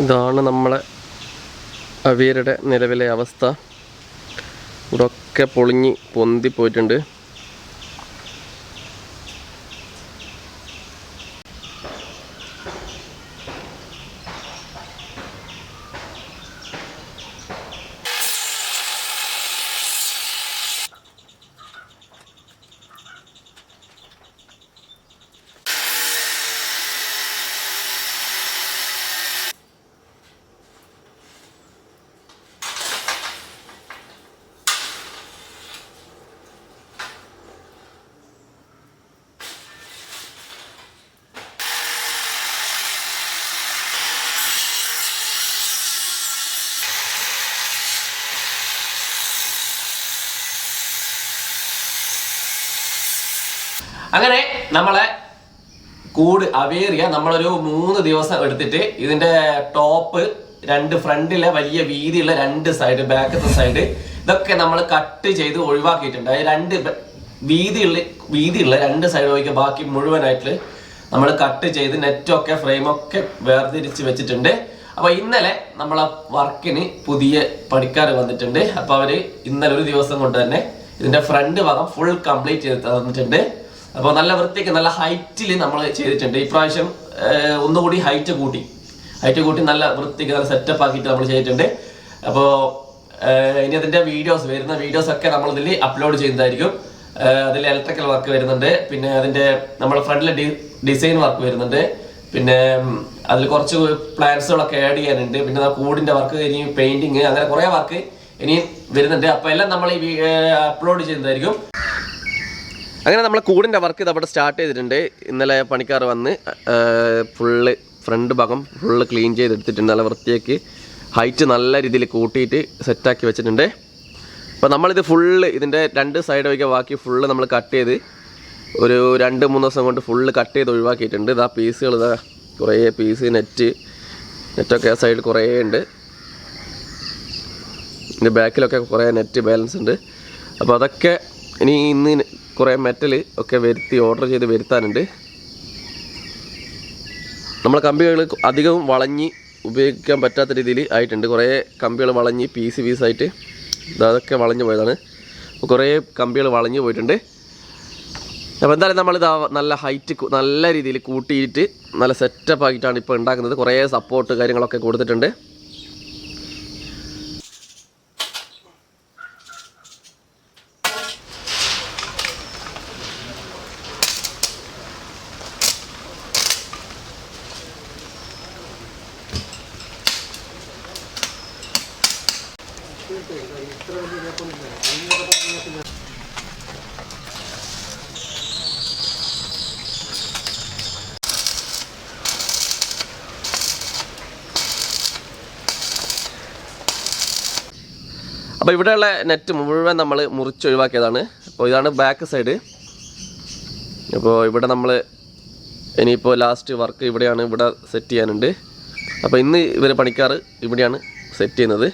ഇതാണ് നമ്മളെ അവിയരുടെ നിലവിലെ അവസ്ഥ. ഇവിടെ ഒക്കെ പൊളിഞ്ഞ് പൊന്തി പോയിട്ടുണ്ട്. അങ്ങനെ നമ്മളെ കൂട് അവേറിയ നമ്മളൊരു മൂന്ന് ദിവസം എടുത്തിട്ട് ഇതിന്റെ ടോപ്പ് രണ്ട് ഫ്രണ്ടിലെ വലിയ വീതിയുള്ള രണ്ട് സൈഡ് ബാക്കത്തെ സൈഡ് ഇതൊക്കെ നമ്മൾ കട്ട് ചെയ്ത് ഒഴിവാക്കിയിട്ടുണ്ട്. അത് രണ്ട് വീതിയുള്ള വീതിയുള്ള രണ്ട് സൈഡ് ഒഴികെ ബാക്കി മുഴുവനായിട്ട് നമ്മൾ കട്ട് ചെയ്ത് നെറ്റൊക്കെ ഫ്രെയിമൊക്കെ വേർതിരിച്ച് വെച്ചിട്ടുണ്ട്. അപ്പൊ ഇന്നലെ നമ്മളെ വർക്കിന് പുതിയ പണിക്കാർ വന്നിട്ടുണ്ട്. അപ്പൊ അവർ ഇന്നലെ ഒരു ദിവസം കൊണ്ട് തന്നെ ഇതിന്റെ ഫ്രണ്ട് ഭാഗം ഫുൾ കംപ്ലീറ്റ് ചെയ്ത് തന്നിട്ടുണ്ട്. അപ്പോൾ നല്ല വൃത്തിക്ക് നല്ല ഹൈറ്റിൽ നമ്മൾ ചെയ്തിട്ടുണ്ട്. ഇപ്രാവശ്യം ഒന്നുകൂടി ഹൈറ്റ് കൂട്ടി. ഹൈറ്റ് കൂട്ടി നല്ല വൃത്തിക്ക് നല്ല സെറ്റപ്പ് ആക്കിയിട്ട് നമ്മൾ ചെയ്തിട്ടുണ്ട്. അപ്പോൾ ഇനി അതിന്റെ വീഡിയോസ് വരുന്ന വീഡിയോസ് ഒക്കെ നമ്മൾ ഇതിൽ അപ്ലോഡ് ചെയ്യുന്നതായിരിക്കും. അതിൽ ഇലക്ട്രിക്കൽ വർക്ക് വരുന്നുണ്ട്. പിന്നെ അതിന്റെ നമ്മുടെ ഫ്രണ്ടിലെ ഡിസൈൻ വർക്ക് വരുന്നുണ്ട്. പിന്നെ അതിൽ കുറച്ച് പ്ലാൻസുകളൊക്കെ ആഡ് ചെയ്യാനുണ്ട്. പിന്നെ കൂടിന്റെ വർക്ക് ഇനി പെയിന്റിങ് അങ്ങനെ കുറേ വർക്ക് ഇനിയും വരുന്നുണ്ട്. അപ്പോൾ എല്ലാം നമ്മൾ ഈ അപ്ലോഡ് ചെയ്യുന്നതായിരിക്കും. അങ്ങനെ നമ്മളെ കൂടിന്റെ വർക്ക് ഇത് അവിടെ സ്റ്റാർട്ട് ചെയ്തിട്ടുണ്ട്. ഇന്നലെ പണിക്കാർ വന്ന് ഫുള്ള് ഫ്രണ്ട് ഭാഗം ഫുള്ള് ക്ലീൻ ചെയ്തെടുത്തിട്ടുണ്ട്. നല്ല വൃത്തിയാക്കി ഹൈറ്റ് നല്ല രീതിയിൽ കൂട്ടിയിട്ട് സെറ്റാക്കി വെച്ചിട്ടുണ്ട്. അപ്പോൾ നമ്മളിത് ഫുള്ള് ഇതിന്റെ രണ്ട് സൈഡ് വയ്ക്കുക ബാക്കി ഫുള്ള് നമ്മൾ കട്ട് ചെയ്ത് ഒരു രണ്ട് മൂന്ന് ദിവസം കൊണ്ട് ഫുള്ള് കട്ട് ചെയ്ത് ഒഴിവാക്കിയിട്ടുണ്ട്. ഇതാ പീസുകൾ ഇതാ കുറേ പീസ് നെറ്റ് നെറ്റൊക്കെ ആ സൈഡിൽ കുറേ ഉണ്ട്. ഇതിന്റെ ബാക്കിലൊക്കെ കുറേ നെറ്റ് ബാലൻസ് ഉണ്ട്. അപ്പോൾ അതൊക്കെ ഇനി ഇന്ന് കുറേ മെറ്റൽ ഒക്കെ വരുത്തി ഓർഡർ ചെയ്ത് വരുത്താനുണ്ട്. നമ്മളെ കമ്പികൾ അധികം വളഞ്ഞ് ഉപയോഗിക്കാൻ പറ്റാത്ത രീതിയിൽ ആയിട്ടുണ്ട്. കുറേ കമ്പികൾ വളഞ്ഞ് പീസ് പീസായിട്ട് അതൊക്കെ വളഞ്ഞു പോയതാണ്. കുറേ കമ്പികൾ വളഞ്ഞു പോയിട്ടുണ്ട്. അപ്പോൾ എന്തായാലും നമ്മളിത് നല്ല ഹൈറ്റ് നല്ല രീതിയിൽ കൂട്ടിയിട്ട് നല്ല സെറ്റപ്പ് ആക്കിയിട്ടാണ് ഇപ്പോൾ ഉണ്ടാക്കുന്നത്. കുറേ സപ്പോർട്ട് കാര്യങ്ങളൊക്കെ കൊടുത്തിട്ടുണ്ട്. അപ്പോൾ ഇവിടെയുള്ള നെറ്റ് മുഴുവൻ നമ്മൾ മുറിച്ചൊഴിവാക്കിയതാണ്. അപ്പോൾ ഇതാണ് ബാക്ക് സൈഡ് അപ്പോൾ ഇവിടെ നമ്മൾ ഇനിയിപ്പോൾ ലാസ്റ്റ് വർക്ക് ഇവിടെയാണ് ഇവിടെ സെറ്റ് ചെയ്യാനുണ്ട്. അപ്പോൾ ഇന്ന് ഇവർ പണിക്കാർ ഇവിടെയാണ് സെറ്റ് ചെയ്യുന്നത്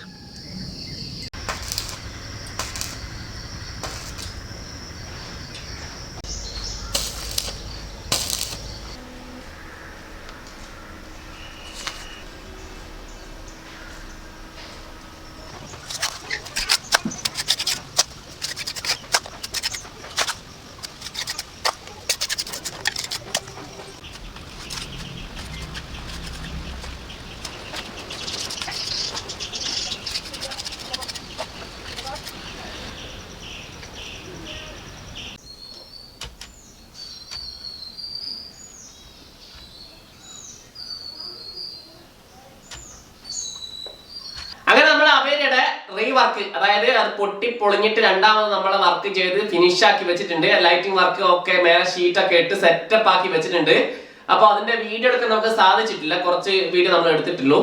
അങ്ങനെ നമ്മൾ അവരുടെ റീ വർക്ക് അതായത് അത് പൊട്ടി പൊളിഞ്ഞിട്ട് രണ്ടാമത് നമ്മൾ വർക്ക് ചെയ്ത് ഫിനിഷ് ആക്കി വെച്ചിട്ടുണ്ട്. ലൈറ്റിംഗ് വർക്ക് ഒക്കെ മേലെ ഷീറ്റ് ഒക്കെ ഇട്ട് സെറ്റപ്പ് ആക്കി വെച്ചിട്ടുണ്ട്. അപ്പൊ അതിന്റെ വീഡിയോ എടുക്കാൻ നമുക്ക് സാധിച്ചിട്ടില്ല. കുറച്ച് വീഡിയോ നമ്മൾ എടുത്തിട്ടുള്ളൂ.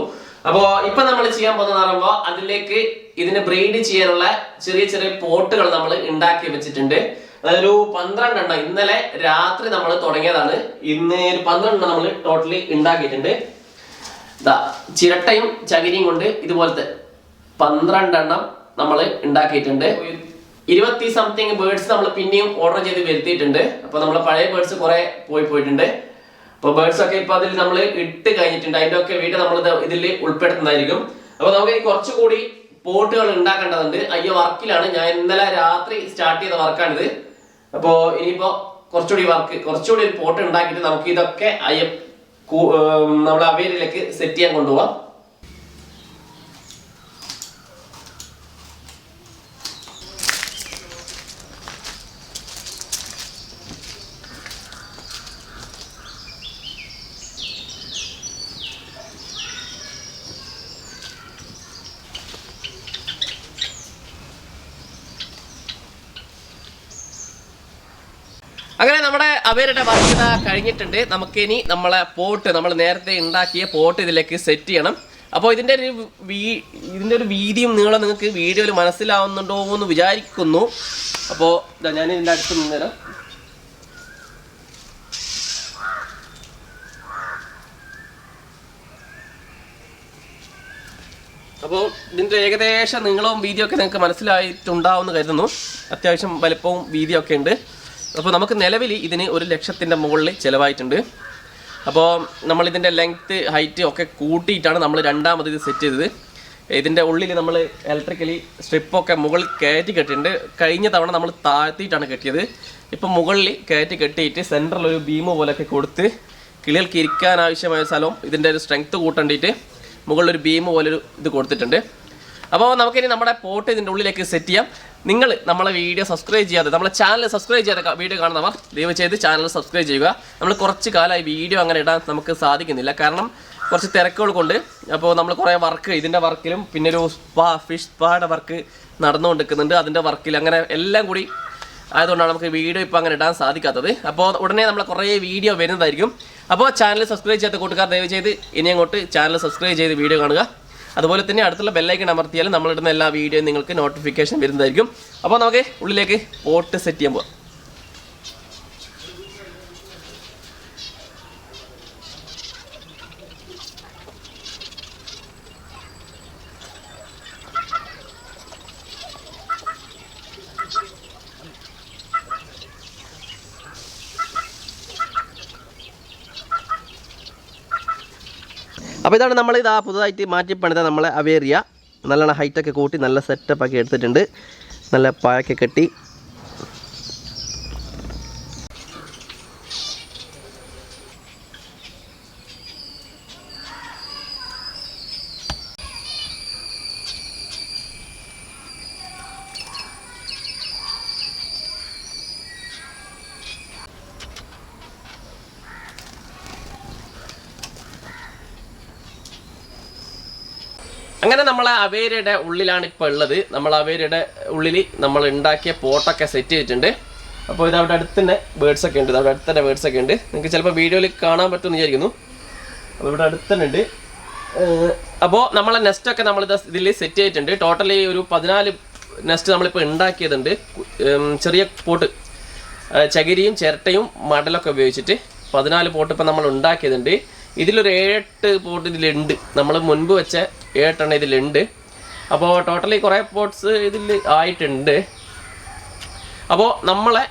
അപ്പോ ഇപ്പൊ നമ്മൾ ചെയ്യാൻ പോകുന്ന പറയുമ്പോൾ അതിലേക്ക് ഇതിന് ബ്രീഡ് ചെയ്യാനുള്ള ചെറിയ ചെറിയ പോട്ടുകൾ നമ്മൾ ഉണ്ടാക്കി വെച്ചിട്ടുണ്ട്. അതായത് ഒരു പന്ത്രണ്ടെണ്ണം ഇന്നലെ രാത്രി നമ്മൾ തുടങ്ങിയതാണ്. ഇന്ന് ഒരു പന്ത്രണ്ടെണ്ണം നമ്മൾ ടോട്ടലി ഉണ്ടാക്കിയിട്ടുണ്ട്. ചിരട്ടയും ചകിരിയും കൊണ്ട് ഇതുപോലത്തെ പന്ത്രണ്ടെണ്ണം നമ്മൾ ഉണ്ടാക്കിയിട്ടുണ്ട്. ഇരുപത്തി സംതിങ് ബേർഡ്സ് നമ്മൾ പിന്നെയും ഓർഡർ ചെയ്ത് വരുത്തിയിട്ടുണ്ട്. അപ്പൊ നമ്മൾ പഴയ ബേർഡ്സ് കുറെ പോയി പോയിട്ടുണ്ട്. അപ്പോൾ ബേർഡ്സ് ഒക്കെ ഇപ്പൊ അതിൽ നമ്മൾ ഇട്ട് കഴിഞ്ഞിട്ടുണ്ട്. അതിന്റെ ഒക്കെ വീട് നമ്മൾ ഇതിൽ ഉൾപ്പെടുത്തുന്നതായിരിക്കും. അപ്പൊ നമുക്ക് ഇനി കുറച്ചുകൂടി പോട്ടുകൾ ഉണ്ടാക്കേണ്ടതുണ്ട്. അയ്യ വർക്കിലാണ്. ഞാൻ ഇന്നലെ രാത്രി സ്റ്റാർട്ട് ചെയ്ത വർക്കാണിത്. അപ്പോ ഇനിയിപ്പോ കുറച്ചുകൂടി വർക്ക് കുറച്ചുകൂടി ഒരു പോട്ട് ഉണ്ടാക്കിയിട്ട് നമുക്ക് ഇതൊക്കെ അയ്യ നമ്മൾ അവയിലേക്ക് സെറ്റ് ചെയ്യാൻ കൊണ്ടുപോവാം. അങ്ങനെ നമ്മുടെ അവരുടെ വർക്ക് ഇതാ കഴിഞ്ഞിട്ടുണ്ട്. നമുക്ക് ഇനി നമ്മളെ പോട്ട് നമ്മൾ നേരത്തെ ഉണ്ടാക്കിയ പോട്ട് ഇതിലേക്ക് സെറ്റ് ചെയ്യണം. അപ്പോൾ ഇതിന്റെ ഒരു വീ ഇതിന്റെ ഒരു വീതിയും നീളം നിങ്ങൾക്ക് വീഡിയോയിൽ മനസ്സിലാവുന്നുണ്ടോ എന്ന് വിചാരിക്കുന്നു. അപ്പോൾ ഞാൻ ഇതിന്റെ അടുത്ത് നിന്നേരം. അപ്പോൾ ഇതിന്റെ ഏകദേശം നീളവും വീതിയൊക്കെ നിങ്ങൾക്ക് മനസ്സിലായിട്ടുണ്ടാവും എന്ന് കരുതുന്നു. അത്യാവശ്യം വലിപ്പവും വീതിയൊക്കെ ഉണ്ട്. അപ്പോൾ നമുക്ക് നിലവിൽ ഇതിന് ഒരു ലക്ഷത്തിന്റെ മുകളിൽ ചിലവായിട്ടുണ്ട്. അപ്പോൾ നമ്മൾ ഇതിന്റെ ലെങ്ത്ത് ഹൈറ്റ് ഒക്കെ കൂട്ടിയിട്ടാണ് നമ്മൾ രണ്ടാമത് ഇത് സെറ്റ് ചെയ്തത്. ഇതിന്റെ ഉള്ളിൽ നമ്മൾ ഇലക്ട്രിക്കലി സ്ട്രിപ്പൊക്കെ മുകളിൽ കയറ്റി കെട്ടിയിട്ടുണ്ട്. കഴിഞ്ഞ തവണ നമ്മൾ താഴ്ത്തിയിട്ടാണ് കെട്ടിയത്. ഇപ്പം മുകളിൽ കയറ്റി കെട്ടിയിട്ട് സെന്ററിൽ ഒരു ബീമ് പോലെയൊക്കെ കൊടുത്ത് കിളികൾക്ക് ഇരിക്കാൻ ആവശ്യമായ സ്ഥലവും ഇതിന്റെ ഒരു സ്ട്രെങ്ത്ത് കൂട്ടേണ്ടിയിട്ട് മുകളിൽ ഒരു ബീം പോലൊരു ഇത് കൊടുത്തിട്ടുണ്ട്. അപ്പോൾ നമുക്കിനി നമ്മുടെ പോട്ട് ഇതിന്റെ ഉള്ളിലേക്ക് സെറ്റ് ചെയ്യാം. നിങ്ങൾ നമ്മളെ വീഡിയോ സബ്സ്ക്രൈബ് ചെയ്യാതെ നമ്മളെ ചാനൽ സബ്സ്ക്രൈബ് ചെയ്യാതെ വീഡിയോ കാണുന്നവർ ദയവ് ചെയ്ത് ചാനൽ സബ്സ്ക്രൈബ് ചെയ്യുക. നമ്മൾ കുറച്ച് കാലമായി വീഡിയോ അങ്ങനെ ഇടാൻ നമുക്ക് സാധിക്കുന്നില്ല. കാരണം കുറച്ച് തിരക്കുകൾ കൊണ്ട് അപ്പോൾ നമ്മൾ കുറേ വർക്ക് ഇതിന്റെ വർക്കിലും പിന്നെ ഒരു സ്പാ ഫിഷ് സ്പായുടെ വർക്ക് നടന്നുകൊണ്ടിരിക്കുന്നുണ്ട്. അതിന്റെ വർക്കിൽ അങ്ങനെ എല്ലാം കൂടി ആയതുകൊണ്ടാണ് നമുക്ക് വീഡിയോ ഇപ്പോൾ അങ്ങനെ ഇടാൻ സാധിക്കാത്തത്. അപ്പോൾ ഉടനെ നമ്മൾ കുറേ വീഡിയോ വരുന്നതായിരിക്കും. അപ്പോൾ ചാനൽ സബ്സ്ക്രൈബ് ചെയ്യാത്ത കൂട്ടുകാർ ദയവ് ചെയ്ത് ഇനി അങ്ങോട്ട് ചാനൽ സബ്സ്ക്രൈബ് ചെയ്ത് വീഡിയോ കാണുക. അതുപോലെ തന്നെ അടുത്തുള്ള ബെല്ലൈക്കൺ അമർത്തിയാൽ നമ്മളിടുന്ന എല്ലാ വീഡിയോയും നിങ്ങൾക്ക് നോട്ടിഫിക്കേഷൻ വരുന്നതായിരിക്കും. അപ്പോൾ നമുക്ക് ഉള്ളിലേക്ക് പോട്ട് സെറ്റ് ചെയ്യാൻ പോവാം. അപ്പോൾ ഇതാണ് നമ്മൾ ഇതാ പുതുതായിട്ട് മാറ്റി പണിത നമ്മളെ അവേറിയ നല്ലോണം ഹൈറ്റൊക്കെ കൂട്ടി നല്ല സെറ്റപ്പ് ആക്കി എടുത്തിട്ടുണ്ട്. നല്ല പായൊക്കെ കെട്ടി. അങ്ങനെ നമ്മൾ അവേരയുടെ ഉള്ളിലാണ് ഇപ്പോൾ ഉള്ളത്. നമ്മൾ അവേരയുടെ ഉള്ളിൽ നമ്മൾ ഉണ്ടാക്കിയ പോട്ടൊക്കെ സെറ്റ് ചെയ്തിട്ടുണ്ട്. അപ്പോൾ ഇത് അവിടെ അടുത്ത് തന്നെ ബേർഡ്സ് ഒക്കെ ഉണ്ട്. അവിടെ അടുത്ത് തന്നെ ബേർഡ്സ് ഒക്കെ ഉണ്ട്. നിങ്ങൾക്ക് ചിലപ്പോൾ വീഡിയോയിൽ കാണാൻ പറ്റുമെന്ന് വിചാരിക്കുന്നു. അപ്പോൾ ഇവിടെ അടുത്ത് തന്നെ ഉണ്ട് അപ്പോൾ നമ്മളെ നെസ്റ്റൊക്കെ നമ്മൾ ഇതിൽ സെറ്റ് ചെയ്തിട്ടുണ്ട്. ടോട്ടലി ഒരു പതിനാല് നെസ്റ്റ് നമ്മളിപ്പോൾ ഉണ്ടാക്കിയതുണ്ട്. ചെറിയ പോട്ട്. ചകിരിയും ചിരട്ടയും മടലൊക്കെ ഉപയോഗിച്ചിട്ട് പതിനാല് പോട്ട് ഇപ്പം നമ്മൾ ഉണ്ടാക്കിയതുണ്ട്. ഇതിലൊരു ഏഴെട്ട് പോട്ട് ഇതിലുണ്ട്. നമ്മൾ മുൻപ് വെച്ച ഏഴെട്ടെണ്ണം ഇതിലുണ്ട്. അപ്പോൾ ടോട്ടലി കുറേ പോട്ട്സ് ഇതിൽ ആയിട്ടുണ്ട്. അപ്പോൾ നമ്മളെ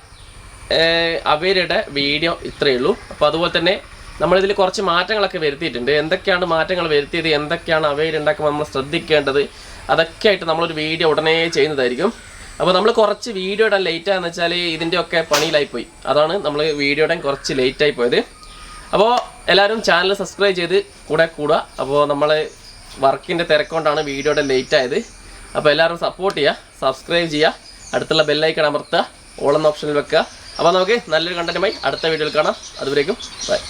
അവരുടെ വീഡിയോ ഇത്രയേ ഉള്ളൂ. അപ്പോൾ അതുപോലെ തന്നെ നമ്മളിതിൽ കുറച്ച് മാറ്റങ്ങളൊക്കെ വരുത്തിയിട്ടുണ്ട്. എന്തൊക്കെയാണ് മാറ്റങ്ങൾ വരുത്തിയത്? എന്തൊക്കെയാണ് അവയിലുണ്ടാക്കുമ്പോൾ നമ്മൾ ശ്രദ്ധിക്കേണ്ടത്? അതൊക്കെ ആയിട്ട് നമ്മളൊരു വീഡിയോ ഉടനെ ചെയ്യുന്നതായിരിക്കും. അപ്പോൾ നമ്മൾ കുറച്ച് വീഡിയോ ഇടാൻ ലേറ്റ് ആണെന്ന് വെച്ചാൽ ഇതിന്റെയൊക്കെ പണിയിലായിപ്പോയി അതാണ് നമ്മൾ വീഡിയോ ഇടാൻ കുറച്ച് ലേറ്റായി പോയത്. അപ്പോൾ എല്ലാവരും ചാനൽ സബ്സ്ക്രൈബ് ചെയ്ത് കൂടെ കൂടുക. അപ്പോൾ നമ്മൾ വർക്കിന്റെ തിരക്കൊണ്ടാണ് വീഡിയോയുടെ ലേറ്റ് ആയത്. അപ്പോൾ എല്ലാവരും സപ്പോർട്ട് ചെയ്യുക സബ്സ്ക്രൈബ് ചെയ്യുക അടുത്തുള്ള ബെല്ലൈക്കൺ അമർത്തുക എന്ന ഓപ്ഷനിൽ വെക്കുക. അപ്പോൾ നമുക്ക് നല്ലൊരു കണ്ടന്റുമായി അടുത്ത വീഡിയോയിൽ കാണാം. അതുവരേക്കും ബൈ